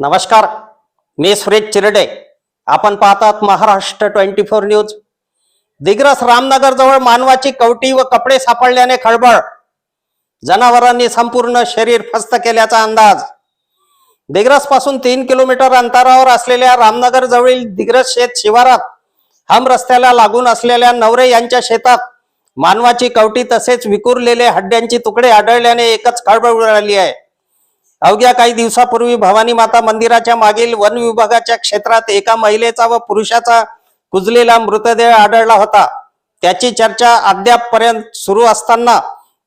नमस्कार मी सुरेश चिरडे. आपण पाहतात Maharashtra twenty four news. Digras Ramnagar जवळ मानवाची कवटी व कपडे सापडल्याने खळबळ. जनावरांनी संपूर्ण शरीर फस्त केल्याचा अंदाज. दिग्रसपासून तीन किलोमीटर अंतरावर असलेल्या रामनगर जवळील दिग्रस शेत शिवारात हम रस्त्याला लागून असलेल्या नवरे यांच्या शेतात मानवाची कवटी तसेच विखुरलेले हड्ड्यांची तुकडे आढळल्याने एकच खळबळ उडाली आहे. अवघ्या काही दिवसापूर्वी भवानी माता मंदिराच्या मागील वन विभागाच्या क्षेत्रात एका महिलेचा व पुरुषाचा कुजलेला मृतदेह आढळला होता. त्याची चर्चा अद्यापपर्यंत सुरू असताना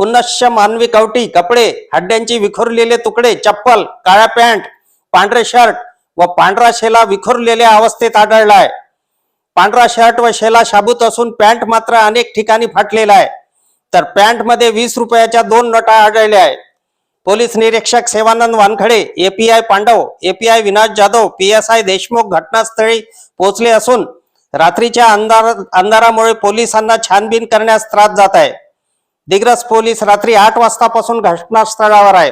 पुनश्च मानवी कवटी कपडे हड्ड्यांची विखुरलेले तुकडे चप्पल काळ्या पॅन्ट पांढरे शर्ट व पांढरा शेला विखुरलेल्या अवस्थेत आढळलाय. पांढरा शर्ट व शेला शाबूत असून पॅन्ट मात्र अनेक ठिकाणी फाटलेला आहे. तर पॅन्टमध्ये वीस रुपयाच्या दोन नोटा आढळल्या आहेत. पोलीस निरीक्षक Sevanand Wankhade API Pandav API Vinash Jadhav PSI Deshmukh घटनास्थळी पोहोचले असून रात्रीच्या अंधार अंधारामुळे पोलिसांना छानबीन करण्यास त्रास जात आहे. दिग्रस पोलीस रात्री आठ वाजतापासून घटनास्थळावर आहे.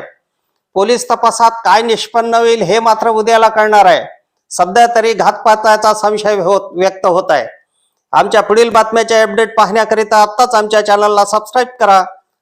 पोलीस तपासात काय निष्पन्न होईल हे मात्र उद्याला कळणार आहे. सध्या तरी घातपाताचा संशय होत व्यक्त होत आहे. आमच्या पुढील बातम्याचे अपडेट पाहण्याकरिता आत्ताच आमच्या चॅनलला सबस्क्राईब करा.